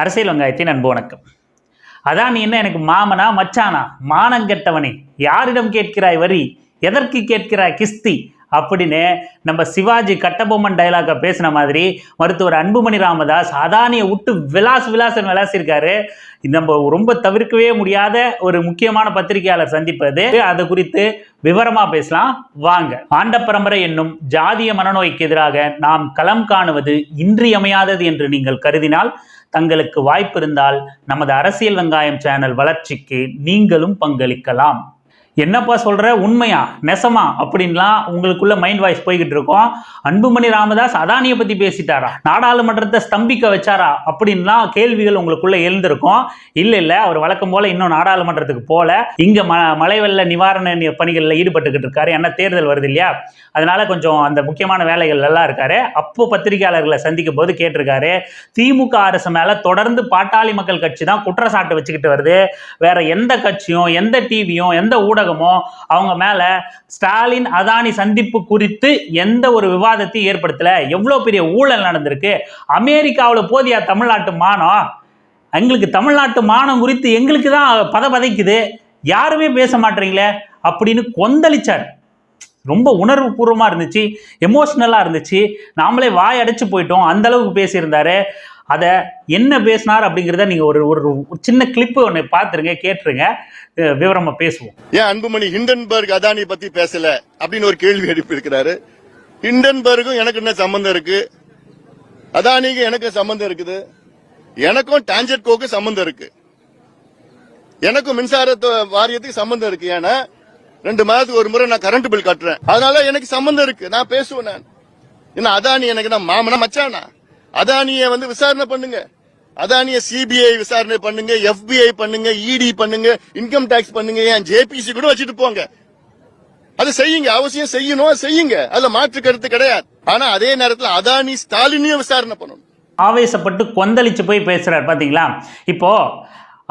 அரசியல் வெங்காயத்தின் அன்பு வணக்கம். அதான் நீ என்ன எனக்கு மாமனா மச்சானா? மானங்கெட்டவனே யாரிடம் கேட்கிறாய் வரி? எதற்கு கேட்கிறாய் கிஸ்தி? அப்படின்னு நம்ம சிவாஜி கட்டபொம்மன் டைலாக பேசின மாதிரி மருத்துவர் அன்புமணி ராமதாஸ் அதானியை விட்டு விலாஸ் விலாசன் விளாசிருக்காரு. நம்ம ரொம்ப தவிர்க்கவே முடியாத ஒரு முக்கியமான பத்திரிகையாளர் சந்திப்பது. அது குறித்து விவரமாக பேசலாம். வாங்க. ஆண்ட பரம்பரை என்னும் ஜாதிய மனநோய்க்கு எதிராக நாம் களம் காணுவது இன்றியமையாதது என்று நீங்கள் கருதினால் தங்களுக்கு வாய்ப்பு இருந்தால் நமது அரசியல் வெங்காயம் சேனல் வளர்ச்சிக்கு நீங்களும் பங்களிக்கலாம். என்னப்பா சொல்கிற உண்மையா? நெசமா? அப்படின்லாம் உங்களுக்குள்ள மைண்ட் வாய்ஸ் போய்கிட்டு இருக்கோம். அன்புமணி ராமதாஸ் அதானியை பற்றி பேசிட்டாரா? நாடாளுமன்றத்தை ஸ்தம்பிக்க வச்சாரா? அப்படின்லாம் கேள்விகள் உங்களுக்குள்ள எழுந்திருக்கும். இல்லை இல்லை அவர் வழக்கம் போல் இன்னும் நாடாளுமன்றத்துக்கு போல. இங்கே ம மழை வெள்ள நிவாரண நி- ஈடுபட்டுக்கிட்டு இருக்காரு. என்ன தேர்தல் வருது இல்லையா? அதனால கொஞ்சம் அந்த முக்கியமான வேலைகள் எல்லாம் இருக்காரு. அப்போ பத்திரிகையாளர்களை சந்திக்கும் போது கேட்டிருக்காரு திமுக அரசு மேலே தொடர்ந்து பாட்டாளி மக்கள் கட்சி தான் குற்றச்சாட்டு வச்சுக்கிட்டு வருது. வேற எந்த கட்சியும் எந்த டிவியும் எந்த ஊடகம் அவங்க மேல ஸ்டாலின் அதானி சந்திப்பு குறித்து எந்த ஒரு விவாதத்தையும் ஏற்படுத்தல. எவ்வளோ பெரிய ஊழல் நடந்திருக்கு. அமெரிக்காவில் போதியா தமிழ்நாட்டு மானம்? எங்களுக்கு தமிழ்நாட்டு மானம் குறித்து எங்களுக்கு தான் பத பதைக்குது யாருமே பேச மாட்டீங்களே? அப்படின்னு கொந்தளிச்சார். ரொம்ப உணர்வு பூர்வமாக இருந்துச்சு எமோஷ்னலாக இருந்துச்சு. நாமளே வாய் அடைச்சு போயிட்டோம். அந்த அளவுக்கு பேசியிருந்தாரு. அதை என்ன பேசினார் அப்படிங்கிறத நீங்கள் ஒரு ஒரு ஒரு சின்ன கிளிப்பு ஒன்று பார்த்துருங்க கேட்டுருங்க. விவரமாக பேசுவோம். ஏன் அன்புமணி ஹிண்டன்பர்க் அதானி பற்றி பேசலை? அப்படின்னு ஒரு கேள்வி எழுப்பியிருக்கிறாரு ஹிண்டன்பர்க்கும் எனக்கு என்ன சம்மந்தம் இருக்கு? அதானிக்கு எனக்கு சம்மந்தம் இருக்குது. எனக்கும் டான்ஜெட்கோக்கு சம்மந்தம் இருக்கு. எனக்கும் மின்சார வாரியத்துக்கு சம்மந்தம் இருக்கு. ஏன்னா ரெண்டு மாதத்துக்கு ஒரு முறை நான் கரண்ட் பில் கட்டுறேன். அதனால எனக்கு சம்மந்தம் இருக்கு. நான் பேசுவேன் நான். என்ன அதானி எனக்கு நான் மாமனா மச்சானா? அதானிய வந்து விசாரணை பண்ணுங்க. அதானிய சிபிஐ விசாரணை பண்ணுங்க எஃபிஐ பண்ணுங்க இடி பண்ணுங்க இன்கம் டாக்ஸ் பண்ணுங்க. ஏன்? ஜேபிசி கூட வச்சுட்டு போங்க. அது செய்யுங்க. அவசியம் செய்யணும் செய்யுங்க. அதுல மாற்று கருத்து கிடையாது. ஆனா அதே நேரத்தில் அதானி ஸ்டாலினையும் விசாரணை பண்ணணும். ஆவேசப்பட்டு கொந்தளிச்சு போய் பேசுறாரு. பாத்தீங்களா? இப்போ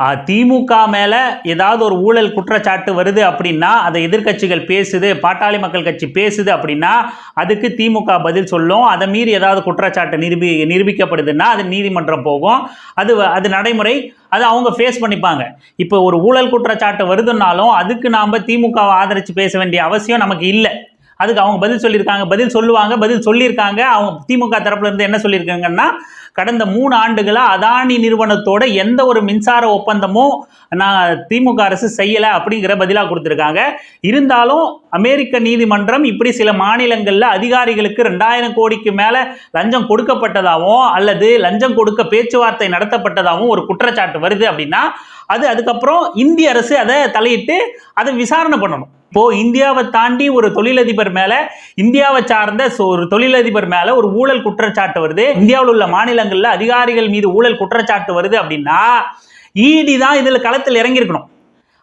திமுக மேலே ஏதாவது ஒரு ஊழல் குற்றச்சாட்டு வருது அப்படின்னா அதை எதிர்க்கட்சிகள் பேசுது பாட்டாளி மக்கள் கட்சி பேசுது அப்படின்னா அதுக்கு திமுக பதில் சொல்லும். அதை மீறி ஏதாவது குற்றச்சாட்டு நிரூபி நிரூபிக்கப்படுதுன்னா அது நீதிமன்றம் போகும். அது வ- அது நடைமுறை. அதை அவங்க ஃபேஸ் பண்ணிப்பாங்க. இப்போ ஒரு ஊழல் குற்றச்சாட்டு வருதுன்னாலும் அதுக்கு நாம் திமுகவை ஆதரித்து பேச வேண்டிய அவசியம் நமக்கு இல்லை. அதுக்கு அவங்க பதில் சொல்லியிருக்காங்க பதில் சொல்லுவாங்க பதில் சொல்லியிருக்காங்க. அவங்க திமுக தரப்புல இருந்து என்ன சொல்லியிருக்காங்கன்னா கடந்த மூணு ஆண்டுகளாக அதானி நிறுவனத்தோட எந்த ஒரு மின்சார ஒப்பந்தமும் நான் திமுக அரசு செய்யலை அப்படிங்கிற பதிலாக கொடுத்துருக்காங்க. இருந்தாலும் அமெரிக்க நீதிமன்றம் இப்படி சில மாநிலங்களில் அதிகாரிகளுக்கு ரெண்டாயிரம் கோடிக்கு மேலே லஞ்சம் கொடுக்கப்பட்டதாகவும் அல்லது லஞ்சம் கொடுக்க பேச்சுவார்த்தை நடத்தப்பட்டதாகவும் ஒரு குற்றச்சாட்டு வருது அப்படின்னா அது அதுக்கப்புறம் இந்திய அரசு அதை தலையிட்டு அதை விசாரணை பண்ணணும். இப்போ இந்தியாவை தாண்டி ஒரு தொழிலதிபர் மேல இந்தியாவை சார்ந்த ஒரு தொழிலதிபர் மேல ஒரு ஊழல் குற்றச்சாட்டு வருது. இந்தியாவில் உள்ள மாநிலங்கள்ல அதிகாரிகள் மீது ஊழல் குற்றச்சாட்டு வருது அப்படின்னா இடி தான் இதுல களத்தில் இறங்கியிருக்கணும்.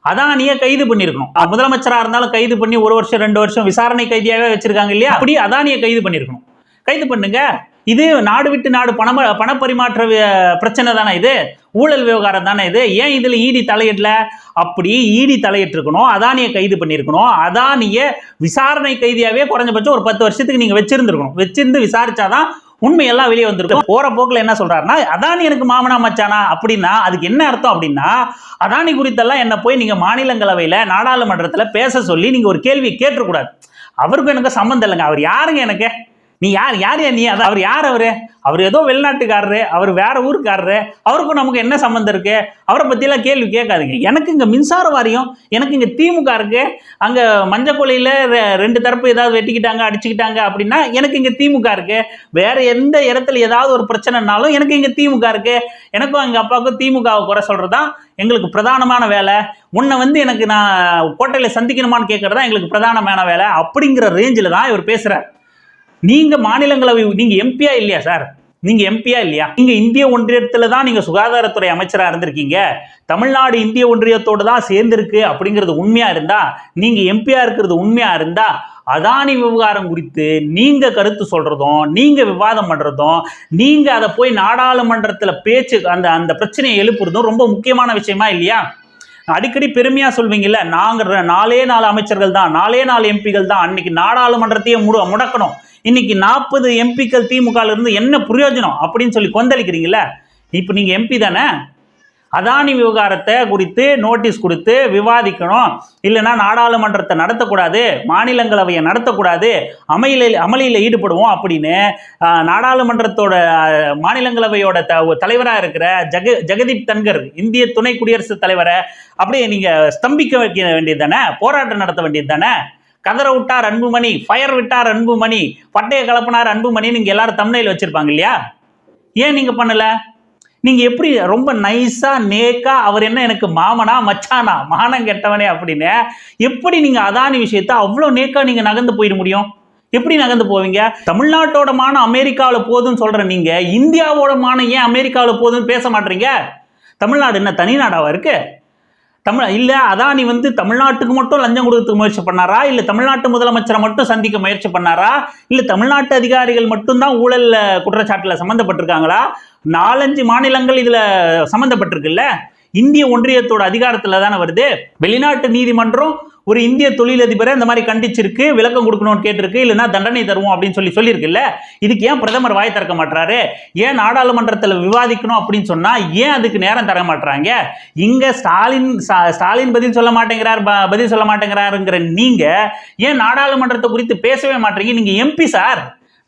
அதானியை கைது பண்ணியிருக்கணும். அஹ் முதலமைச்சரா இருந்தாலும் கைது பண்ணி ஒரு வருஷம் ரெண்டு வருஷம் விசாரணை கைதியாவே வச்சிருக்காங்க இல்லையா? அப்படி அதானியை கைது பண்ணியிருக்கணும். கைது பண்ணுங்க. இது நாடு விட்டு நாடு பண பணப்பரிமாற்ற பிரச்சனை தானே இது? ஊழல் விவகாரம் தானே இது? ஏன் இதுல ஈடி தலையிடல? அப்படி ஈடி தலையிட்டிருக்கணும். அதானியை கைது பண்ணியிருக்கணும். அதானிய விசாரணை கைதியாவே குறைஞ்சபட்சம் ஒரு பத்து வருஷத்துக்கு நீங்க வச்சிருந்துருக்கணும். வச்சிருந்து விசாரிச்சாதான் உண்மையெல்லாம் வெளியே வந்திருக்கும். போற போக்குல என்ன சொல்றாருன்னா அதானி எனக்கு மாமனா மச்சானா? அப்படின்னா அதுக்கு என்ன அர்த்தம் அப்படின்னா அதானி குறித்தெல்லாம் என்ன போய் நீங்க மாநிலங்களவையில நாடாளுமன்றத்துல பேச சொல்லி நீங்க ஒரு கேள்வி கேட்டுக்கூடாது அவருக்கும் எனக்கு சம்மந்தம் இல்லைங்க. அவர் யாருங்க எனக்கு? நீ யார்? யார் நீ? அதான் அவர் யார் அவரு? அவர் ஏதோ வெளிநாட்டுக்காரரு அவர் வேற ஊருக்காரரு. அவருக்கும் நமக்கு என்ன சம்மந்தம் இருக்கு? அவரை பற்றிலாம் கேள்வி கேட்காதுங்க. எனக்கு இங்கே மின்சார வாரியம் எனக்கு இங்கே திமுக இருக்கு. அங்கே மஞ்சக்கொலையில ரெ- ரெண்டு தரப்பு ஏதாவது வெட்டிக்கிட்டாங்க அடிச்சுக்கிட்டாங்க அப்படின்னா எனக்கு இங்கே திமுக இருக்கு. வேற எந்த இடத்துல ஏதாவது ஒரு பிரச்சனைனாலும் எனக்கு இங்கே திமுக இருக்கு. எனக்கும் எங்கள் அப்பாவுக்கும் திமுகவை குறை சொல்கிறது தான் எங்களுக்கு பிரதானமான வேலை. உன்னை வந்து எனக்கு நான் கோட்டையில் சந்திக்கணுமான்னு கேட்கறதா எங்களுக்கு பிரதானமான வேலை. அப்படிங்கிற ரேஞ்சில் தான் இவர் பேசுகிறார் நீங்க மாநிலங்களவை நீங்க எம்பியா இல்லையா சார் நீங்க எம்பியா இல்லையா? நீங்க இந்திய ஒன்றியத்துல தான் நீங்க சுகாதாரத்துறை அமைச்சரா இருந்திருக்கீங்க. தமிழ்நாடு இந்திய ஒன்றியத்தோடு தான் சேர்ந்திருக்கு அப்படிங்கிறது உண்மையா இருந்தா நீங்க எம்பியா இருக்கிறது உண்மையா இருந்தா அதானி விவகாரம் குறித்து நீங்க கருத்து சொல்றதும் நீங்க விவாதம் பண்றதும் நீங்க அதை போய் நாடாளுமன்றத்துல பேச்சு அந்த அந்த பிரச்சனையை எழுப்புறதும் ரொம்ப முக்கியமான விஷயமா இல்லையா? அடிக்கடி பெருமையா சொல்வீங்கல்ல நாங்கள் நாலே நாலு அமைச்சர்கள் தான் நாலே நாலு எம்பிகள் தான் அன்னைக்கு நாடாளுமன்றத்தையே முட முடக்கணும். இன்னைக்கு நாற்பது எம்பிக்கள் திமுக இருந்து என்ன பிரயோஜனம் அப்படின்னு சொல்லி கொந்தளிக்கிறீங்கல்ல? இப்போ நீங்கள் எம்பி தானே? அதானி விவகாரத்தை குறித்து நோட்டீஸ் கொடுத்து விவாதிக்கணும். இல்லைன்னா நாடாளுமன்றத்தை நடத்தக்கூடாது மாநிலங்களவையை நடத்தக்கூடாது அமளியில் அமளியில் ஈடுபடுவோம் அப்படின்னு நாடாளுமன்றத்தோட மாநிலங்களவையோட த தலைவராக இருக்கிற ஜெக ஜெகதீப் தன்கர் இந்திய துணை குடியரசுத் தலைவரை அப்படியே நீங்கள் ஸ்தம்பிக்க வைக்க வேண்டியது தானே போராட்டம் நடத்த வேண்டியது தானே கதற விட்டார் அன்புமணி ஃபயர் விட்டார் அன்புமணி பட்டைய கலப்பினார் அன்புமணின்னு நீங்கள் எல்லாரும் தமிழில் வச்சுருப்பாங்க இல்லையா? ஏன் நீங்கள் பண்ணலை? நீங்கள் எப்படி ரொம்ப நைஸாக நேக்கா அவர் என்ன எனக்கு மாமனா மச்சானா மானம் கெட்டவனே அப்படின்னு எப்படி நீங்கள் அதானி விஷயத்தை அவ்வளோ நேக்கா நீங்கள் நகர்ந்து போயிட முடியும்? எப்படி நகர்ந்து போவீங்க? தமிழ்நாட்டோட மானம் அமெரிக்காவில் போதுன்னு சொல்கிற நீங்கள் இந்தியாவோட மானம் ஏன் அமெரிக்காவில் போதுன்னு பேச மாட்டீங்க? தமிழ்நாடு என்ன தனி நாடாவா இருக்கு? தமிழ் இல்லை அதானி வந்து தமிழ்நாட்டுக்கு மட்டும் லஞ்சம் கொடுக்கறதுக்கு முயற்சி பண்ணாரா? இல்லை தமிழ்நாட்டு முதலமைச்சரை மட்டும் சந்திக்க முயற்சி பண்ணாரா? இல்லை தமிழ்நாட்டு அதிகாரிகள் மட்டும்தான் ஊழல் குற்றச்சாட்டில் சம்மந்தப்பட்டிருக்காங்களா நாலஞ்சு மாநிலங்கள் இதில் சம்மந்தப்பட்டிருக்குல்ல இந்திய ஒன்றியத்தோட அதிகாரத்தில் தானே வருது? வெளிநாட்டு நீதிமன்றம் ஒரு இந்திய தொழிலதிபரை இந்த மாதிரி கண்டிச்சிருக்கு விளக்கம் கொடுக்கணும்னு கேட்டிருக்கு இல்லைன்னா தண்டனை தருவோம் அப்படின்னு சொல்லி சொல்லியிருக்குல்ல? இதுக்கு ஏன் பிரதமர் வாய் திறக்க மாட்டாரு ஏன் நாடாளுமன்றத்தில் விவாதிக்கணும் அப்படின்னு சொன்னால் ஏன் அதுக்கு நேரம் தர மாட்டுறாங்க இங்கே ஸ்டாலின் ஸ்டா- ஸ்டாலின் பதில் சொல்ல மாட்டேங்கிறார் ப- பதில் சொல்ல மாட்டேங்கிறாருங்கிற நீங்கள் ஏன் நாடாளுமன்றத்தை குறித்து பேசவே மாட்டீங்க? நீங்கள் எம்பி சார்.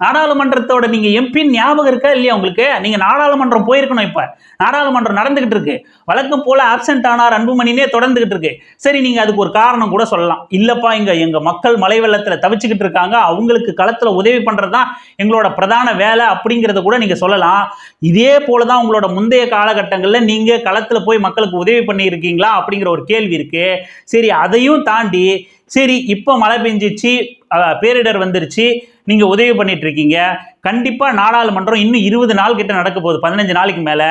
நாடாளுமன்றத்தோட நீங்க எம்பி ஞாபகம் இருக்கா இல்லையா உங்களுக்கு? நீங்க நாடாளுமன்றம் போயிருக்கணும் இப்ப. நாடாளுமன்றம் நடந்துகிட்டு இருக்கு. வழக்கம் போல ஆப்சென்ட் ஆனார் அன்புமணினே தொடர்ந்துகிட்டு இருக்கு. சரி நீங்க அதுக்கு ஒரு காரணம் கூட சொல்லலாம். இல்லப்பா இங்க எங்க மக்கள் மழை வெள்ளத்துல தவிச்சுக்கிட்டு இருக்காங்க. அவங்களுக்கு களத்துல உதவி பண்றதுதான் எங்களோட பிரதான வேலை அப்படிங்கிறத கூட நீங்க சொல்லலாம். இதே போலதான் உங்களோட முந்தைய காலகட்டங்கள்ல நீங்க களத்துல போய் மக்களுக்கு உதவி பண்ணியிருக்கீங்களா அப்படிங்கிற ஒரு கேள்வி இருக்கு. சரி அதையும் தாண்டி சரி இப்போ மழை பெஞ்சிச்சு பேரிடர் வந்துருச்சு நீங்கள் உதவி பண்ணிட்டு இருக்கீங்க கண்டிப்பாக நாடாளுமன்றம் இன்னும் இருபது நாள் கிட்ட நடக்க போகுது பதினஞ்சு நாளைக்கு மேலே.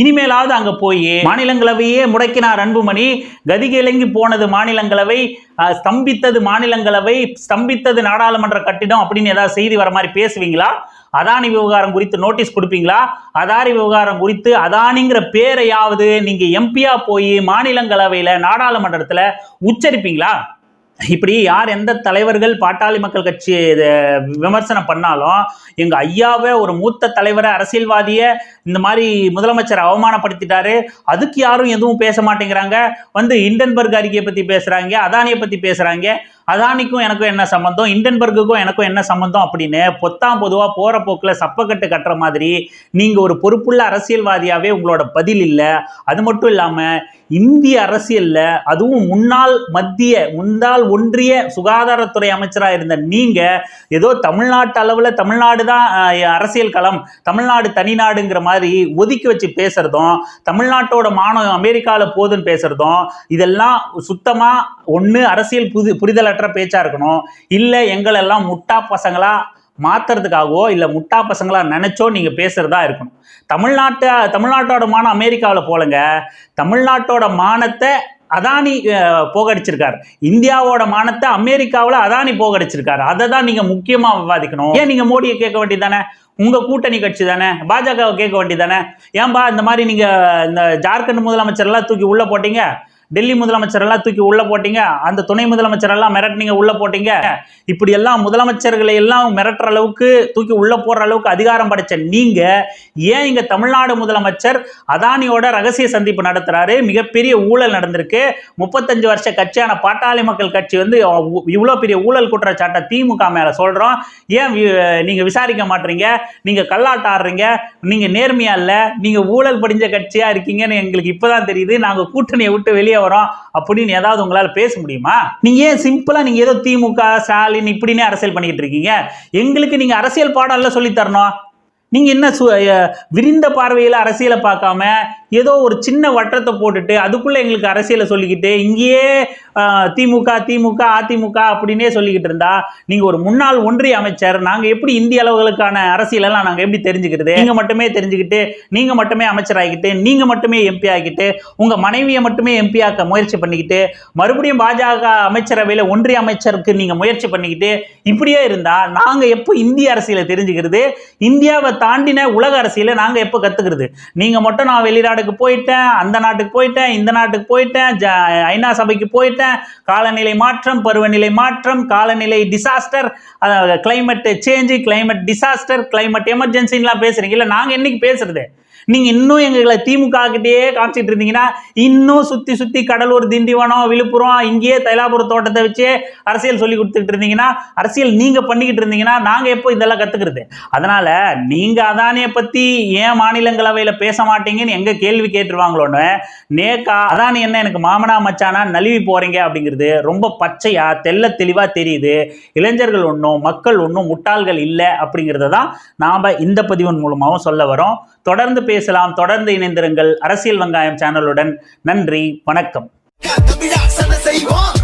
இனிமேலாவது அங்கே போய் மாநிலங்களவையே முடக்கினார் அன்புமணி. கதிகிழங்கி போனது மாநிலங்களவை ஸ்தம்பித்தது மாநிலங்களவை ஸ்தம்பித்தது நாடாளுமன்ற கட்டிடம் அப்படின்னு ஏதாவது செய்தி வர மாதிரி பேசுவீங்களா? அதானி விவகாரம் குறித்து நோட்டீஸ் கொடுப்பீங்களா? அதானி விவகாரம் குறித்து அதானிங்கிற பேரையாவது நீங்கள் எம்பியாக போய் மாநிலங்களவையில் நாடாளுமன்றத்தில் உச்சரிப்பீங்களா? இப்படி யார் எந்த தலைவர்கள் பாட்டாளி மக்கள் கட்சி விமர்சனம் பண்ணாலும் எங்க ஐயாவை ஒரு மூத்த தலைவரை அரசியல்வாதியை இந்த மாதிரி முதலமைச்சர் அவமானப்படுத்திட்டாரு. அதுக்கு யாரும் எதுவும் பேச மாட்டேங்கிறாங்க. வந்து இண்டன்பர்க் அறிக்கையை பத்தி பேசுறாங்க அதானியை பத்தி பேசுறாங்க. அதானிக்கும் எனக்கும் என்ன சம்பந்தம்? இண்டன்பர்க்குக்கும் எனக்கும் என்ன சம்பந்தம் அப்படின்னு பொத்தாம் பொதுவாக போகிற போக்கில் சப்பக்கட்டு கட்டுற மாதிரி நீங்கள் ஒரு பொறுப்புள்ள அரசியல்வாதியாகவே உங்களோட பதில் இல்லை. அது மட்டும் இல்லாமல் இந்திய அரசியலில் அதுவும் முன்னாள் மத்திய முன்னாள் ஒன்றிய சுகாதாரத்துறை அமைச்சராக இருந்த நீங்கள் ஏதோ தமிழ்நாட்டு அளவில் தமிழ்நாடு தான் அரசியல் களம் தமிழ்நாடு தனிநாடுங்கிற மாதிரி ஒதுக்கி வச்சு பேசுகிறதும் தமிழ்நாட்டோட மானம் அமெரிக்காவில் போதுன்னு பேசுகிறதும் இதெல்லாம் சுத்தமாக ஒன்று அரசியல் புது புரிதலற்ற பேச்சா இருக்கணும். இல்லை எங்களெல்லாம் முட்டா பசங்களா மாத்துறதுக்காகவோ இல்லை முட்டா பசங்களா நினைச்சோ நீங்க பேசுறதா இருக்கணும். தமிழ்நாட்டை தமிழ்நாட்டோட மானம் அமெரிக்காவில் போலங்க. தமிழ்நாட்டோட மானத்தை அதானி போகடிச்சிருக்காரு. இந்தியாவோட மானத்தை அமெரிக்காவில் அதானி போகடிச்சிருக்காரு. அதை தான் நீங்க முக்கியமா விவாதிக்கணும். ஏன் நீங்க மோடியை கேட்க வேண்டியதானே உங்க கூட்டணி கட்சி தானே? பாஜகவை கேட்க வேண்டியதானே ஏன்பா இந்த மாதிரி நீங்க இந்த ஜார்க்கண்ட் முதலமைச்சர் எல்லாம் தூக்கி உள்ள போட்டீங்க? டெல்லி முதலமைச்சர் எல்லாம் தூக்கி உள்ள போட்டீங்க. அந்த துணை முதலமைச்சர் எல்லாம் மிரட்டினீங்க உள்ள போட்டீங்க. இப்படி எல்லாம் முதலமைச்சர்களை எல்லாம் மிரட்டுற அளவுக்கு தூக்கி உள்ள போடுற அளவுக்கு அதிகாரம் படைச்ச நீங்க ஏன் இங்க தமிழ்நாடு முதலமைச்சர் அதானியோட ரகசிய சந்திப்பு நடத்துறாரு? மிகப்பெரிய ஊழல் நடந்திருக்கு. முப்பத்தஞ்சு வருஷ கட்சியான பாட்டாளி மக்கள் கட்சி வந்து இவ்வளோ பெரிய ஊழல் குற்றச்சாட்டை திமுக மேல சொல்றோம். ஏன் வி- நீங்க விசாரிக்க மாட்டீங்க? நீங்க கல்லாட்ட ஆடுறீங்க. நீங்க நேர்மையா இல்ல. நீங்க ஊழல் படிஞ்ச கட்சியா இருக்கீங்கன்னு எங்களுக்கு இப்பதான் தெரியுது. நாங்க கூட்டணியை விட்டு வெளியே வரும் அப்படின்னு ஏதாவது உங்களால பேச முடியுமா? நீங்க ஏன் சிம்பிளா நீங்க ஏதோ திமுக ஸ்டாலின் இப்படின்னு அரசியல் பண்ணிக்கிட்டு இருக்கீங்க? எங்களுக்கு நீங்க அரசியல் பாடம் எல்லாம் சொல்லி தரணும். நீங்க என்ன சு- விரிந்த பார்வையில் அரசியலை பார்க்காம ஏதோ ஒரு சின்ன வட்டத்தை போட்டுட்டு அதுக்குள்ள எங்களுக்கு அரசியலை சொல்லிக்கிட்டு இங்கேயே திமுக திமுக அதிமுக அப்படின்னே சொல்லிக்கிட்டு இருந்தா நீங்க ஒரு முன்னாள் ஒன்றிய அமைச்சர் நாங்க எப்படி இந்திய அளவுகளுக்கான அரசியலெல்லாம் நாங்க எப்படி தெரிஞ்சுக்கிறது? நீங்கள் மட்டுமே தெரிஞ்சுக்கிட்டு நீங்க மட்டுமே அமைச்சர் ஆகிக்கிட்டு நீங்க மட்டுமே எம்பி ஆகிக்கிட்டு உங்க மனைவியை மட்டுமே எம்பி ஆக்க முயற்சி பண்ணிக்கிட்டு மறுபடியும் பாஜக அமைச்சரவையில் ஒன்றிய அமைச்சருக்கு நீங்க முயற்சி பண்ணிக்கிட்டு இப்படியே இருந்தா நாங்க எப்போ இந்திய அரசியலை தெரிஞ்சுக்கிறது? இந்தியாவை தாண்டின உலக அரசியலை நாங்க எப்போ கத்துக்கிறது? நீங்க மட்டும் நான் வெளிநாடு நாடுக்கு போயிட்டேன் அந்த நாட்டுக்கு போயிட்டேன் இந்த நாட்டுக்கு போயிட்டேன் ஜ- ஐநா சபைக்கு போயிட்டேன். காலநிலை மாற்றம் பருவநிலை மாற்றம் காலநிலை disaster climate change climate disaster climate எமர்ஜென்சின்லாம் பேசுறீங்க. நாங்கள் என்னைக்கு பேசுறது? நீங்க இன்னும் எங்களை திமுக கிட்டேயே காமிச்சிட்டு இருந்தீங்கன்னா இன்னும் சுத்தி சுத்தி கடலூர் திண்டிவனம் விழுப்புரம் இங்கேயே தைலாபுரம் தோட்டத்தை வச்சே அரசியல் சொல்லி கொடுத்துட்டு இருந்தீங்கன்னா அரசியல் நீங்க பண்ணிக்கிட்டு இருந்தீங்கன்னா நாங்க எப்போ இதெல்லாம் கத்துக்கிறது? அதனால நீங்க அதானியை பத்தி ஏன் மாநிலங்களவையில பேச மாட்டீங்கன்னு எங்க கேள்வி கேட்டுருவாங்களோன்னு நேக்கா அதானி என்ன எனக்கு மாமனா மச்சானா நழுவி போறீங்க அப்படிங்கிறது ரொம்ப பச்சையா தெள்ள தெளிவா தெரியுது. இளைஞர்கள் ஒன்றும் மக்கள் ஒன்றும் முட்டாள்கள் இல்லை அப்படிங்கிறத தான் நாம இந்த பதிவின் மூலமாகவும் சொல்ல வரோம். தொடர்ந்து பேசலாம் தொடர்ந்து இணைந்திருங்கள். அரசியல் வெங்காயம் சேனலுடன் நன்றி வணக்கம். செய்வோம்.